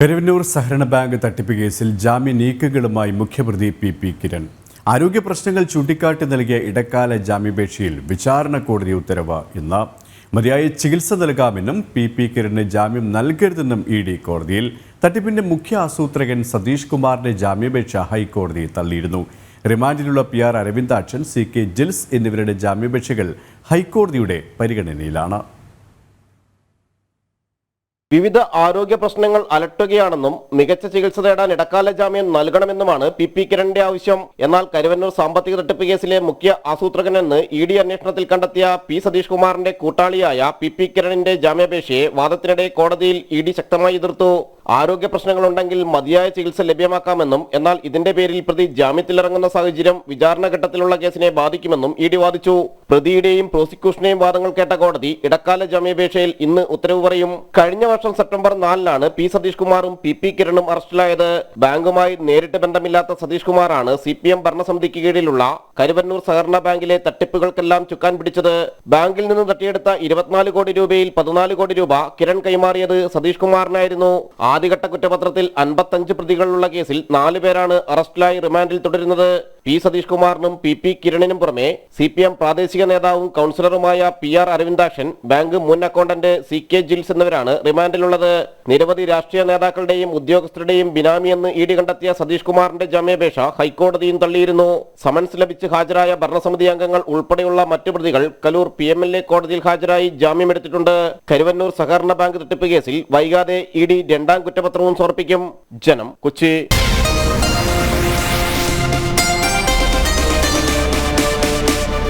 കരുവന്നൂർ സഹകരണ ബാങ്ക് തട്ടിപ്പ് കേസിൽ ജാമ്യ നീക്കങ്ങളുമായി മുഖ്യപ്രതി പി പി കിരൺ. ആരോഗ്യ പ്രശ്നങ്ങൾ ചൂണ്ടിക്കാട്ടി നൽകിയ ഇടക്കാല ജാമ്യപേക്ഷയിൽ വിചാരണ കോടതി ഉത്തരവ് ഇന്ന്. മതിയായ ചികിത്സ നൽകാമെന്നും പി പി കിരണിന് ജാമ്യം നൽകരുതെന്നും ഇ ഡി കോടതിയിൽ. തട്ടിപ്പിന്റെ മുഖ്യ ആസൂത്രകൻ സതീഷ് കുമാറിന്റെ ജാമ്യാപേക്ഷ ഹൈക്കോടതി തള്ളിയിരുന്നു. റിമാൻഡിലുള്ള P R Aravindakshan C K Jils എന്നിവരുടെ ജാമ്യപേക്ഷകൾ ഹൈക്കോടതിയുടെ പരിഗണനയിലാണ്. വിവിധ ആരോഗ്യ പ്രശ്നങ്ങൾ അലട്ടുകയാണെന്നും മികച്ച ചികിത്സ തേടാൻ ഇടക്കാല ജാമ്യം നൽകണമെന്നുമാണ് പി പി കിരണിന്റെ ആവശ്യം. എന്നാൽ കരുവന്നൂർ സാമ്പത്തിക തട്ടിപ്പ് കേസിലെ മുഖ്യ ആസൂത്രകനെന്ന് ഇ ഡി അന്വേഷണത്തിൽ കണ്ടെത്തിയ പി സതീഷ് കുമാറിന്റെ കൂട്ടാളിയായ പി പി കിരണിന്റെ ജാമ്യാപേക്ഷയെ വാദത്തിനിടെ കോടതിയിൽ ഇ ഡി ശക്തമായി എതിർത്തു. ആരോഗ്യ പ്രശ്നങ്ങളുണ്ടെങ്കിൽ മതിയായ ചികിത്സ ലഭ്യമാക്കാമെന്നും എന്നാൽ ഇതിന്റെ പേരിൽ പ്രതി ജാമ്യത്തിലിറങ്ങുന്ന സാഹചര്യം വിചാരണ ഘട്ടത്തിലുള്ള കേസിനെ ബാധിക്കുമെന്നും ഇ ഡി വാദിച്ചു. പ്രതിയുടെയും പ്രോസിക്യൂഷനെയും വാദങ്ങൾ കേട്ട കോടതി ഇടക്കാല ജാമ്യാപേക്ഷയിൽ ഇന്ന് ഉത്തരവ് പറയും. കഴിഞ്ഞ വർഷം സെപ്റ്റംബർ നാലിനാണ് പി സതീഷ് കുമാറും പി പി കിരണും അറസ്റ്റിലായത്. ബാങ്കുമായി നേരിട്ട് ബന്ധമില്ലാത്ത സതീഷ് കുമാറാണ് സി പി എം ഭരണസമിതിക്ക് കീഴിലുള്ള കരുവന്നൂർ സഹകരണ ബാങ്കിലെ തട്ടിപ്പുകൾക്കെല്ലാം ചുക്കാൻ പിടിച്ചത്. ബാങ്കിൽ നിന്ന് തട്ടിയെടുത്ത ഇരുപത്തിനാല് കോടി രൂപയിൽ പതിനാല് കോടി രൂപ കിരൺ കൈമാറിയത് സതീഷ് കുമാറിനായിരുന്നു ആദ്യഘട്ട കുറ്റപത്രത്തിൽ അൻപത്തഞ്ച് പ്രതികളുള്ള കേസിൽ നാലുപേരാണ് അറസ്റ്റിലായി റിമാൻഡിൽ തുടരുന്നത്. പി സതീഷ് കുമാറിനും പി പി കിരണിനും പുറമെ സി പി എം പ്രാദേശിക നേതാവും കൗൺസിലറുമായ പി ആർ അരവിന്ദാക്ഷൻ ബാങ്ക് മുൻ അക്കൗണ്ടന്റ് സി കെ ജിൽസ് എന്നിവരാണ് റിമാൻഡിലുള്ളത്. നിരവധി രാഷ്ട്രീയ നേതാക്കളുടെയും ഉദ്യോഗസ്ഥരുടെയും ബിനാമിയെന്ന് ഇ ഡി കണ്ടെത്തിയ സതീഷ് കുമാറിന്റെ ജാമ്യാപേക്ഷ ഹൈക്കോടതിയും തള്ളിയിരുന്നു. സമൻസ് ലഭിച്ച് ഹാജരായ ഭരണസമിതി അംഗങ്ങൾ ഉൾപ്പെടെയുള്ള മറ്റു പ്രതികൾ Kaloor P M L A കോടതിയിൽ ഹാജരായി ജാമ്യമെടുത്തിട്ടുണ്ട് കരുവന്നൂർ സഹകരണ ബാങ്ക് തട്ടിപ്പ് കേസിൽ വൈകാതെ ഇ ഡി രണ്ടാം കുറ്റപത്രവും സമർപ്പിക്കും. ജനം കൊച്ചി.